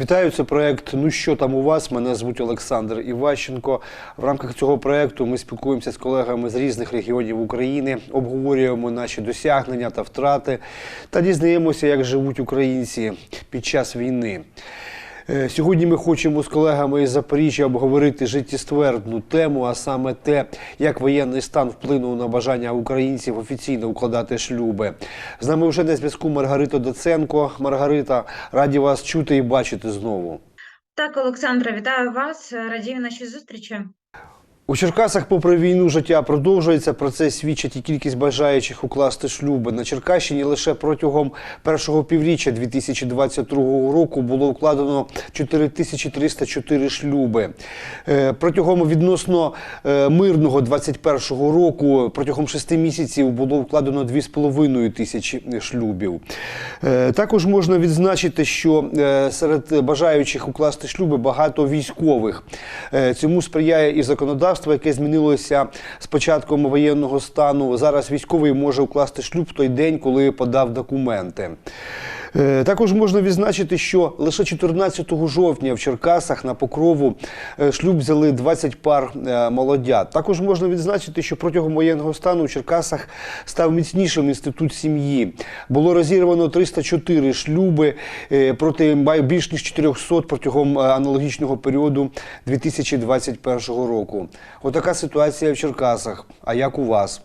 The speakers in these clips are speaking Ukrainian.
Вітаю, це проект Ну що там у вас? Мене звуть Олександр Іващенко. В рамках цього проекту ми спілкуємося з колегами з різних регіонів України, обговорюємо наші досягнення та втрати та дізнаємося, як живуть українці під час війни. Е, Сьогодні ми хочемо з колегами із Запоріжжя обговорити життєствердну тему, а саме те, як воєнний стан вплинув на бажання українців офіційно укладати шлюби. З нами вже на зв'язку Маргарита Доценко. Маргарита, раді вас чути і бачити знову. Так, Олександра, вітаю вас. Радію нашій зустрічі. У Черкасах, попри війну, життя продовжується. Про це свідчить і кількість бажаючих укласти шлюби. На Черкащині лише протягом першого півріччя 2022 року було укладено 4304 шлюби. Е, Протягом відносно е, мирного 2021 року, протягом шести місяців було укладено 2,5 тисячі шлюбів. Е, Також можна відзначити, що серед бажаючих укласти шлюби багато військових. Цьому сприяє і законодавство, яке змінилося з початком воєнного стану. Зараз військовий може укласти шлюб в той день, коли подав документи. Е, Також можна відзначити, що лише 14 жовтня в Черкасах на Покрову е, шлюб взяли 20 пар е, молодят. Також можна відзначити, що протягом воєнного стану в Черкасах став міцнішим інститут сім'ї. Було розірвано 304 шлюби проти більш ніж 400 протягом аналогічного періоду 2021 року. Отака ситуація в Черкасах. А як у вас?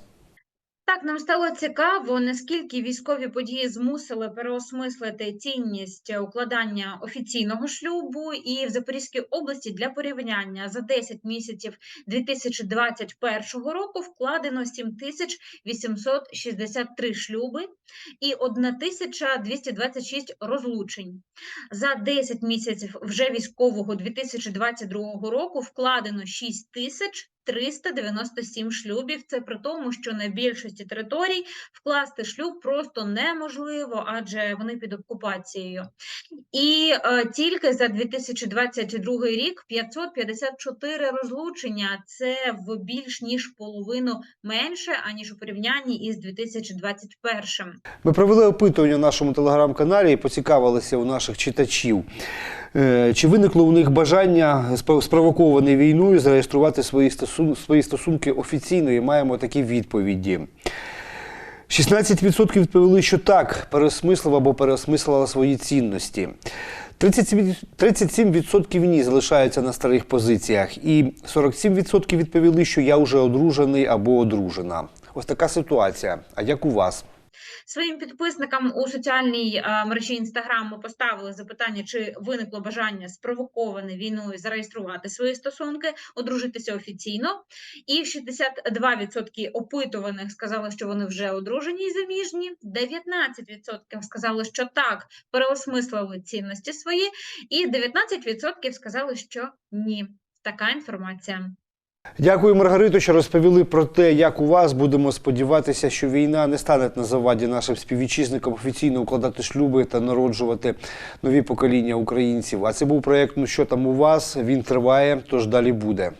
Так, нам стало цікаво, наскільки військові події змусили переосмислити цінність укладання офіційного шлюбу. І в Запорізькій області для порівняння за 10 місяців 2021 року вкладено 7863 шлюби і 1226 розлучень. За 10 місяців вже військового 2022 року вкладено 6397 шлюбів. Це при тому, що на більшості територій вкласти шлюб просто неможливо, адже вони під окупацією. І е, тільки за 2022 рік 554 розлучення. Це в більш ніж половину менше аніж у порівнянні із 2021. Ми провели опитування в нашому телеграм-каналі і поцікавилися у наших читачів. Е, Чи виникло у них бажання спро- спровоковане війною зареєструвати свої, стосун... свої стосунки офіційно і маємо такі відповіді. 16% відповіли, що так, переосмислив або переосмислила свої цінності. 37% 37% ні залишаються на старих позиціях, і 47% відповіли, що я вже одружений або одружена. Ось така ситуація. А як у вас? Своїм підписникам у соціальній е, мережі Інстаграм ми поставили запитання, чи виникло бажання спровоковане війною зареєструвати свої стосунки, одружитися офіційно. І 62% опитуваних сказали, що вони вже одружені і заміжні. 19% сказали, що так, переосмислили цінності свої, і 19% сказали, що ні. Така інформація. Дякую, Маргарито, що розповіли про те, як у вас будемо сподіватися, що війна не стане на заваді нашим співвітчизникам офіційно укладати шлюби та народжувати нові покоління українців. А це був проєкт Ну що там у вас? Він триває, тож далі буде.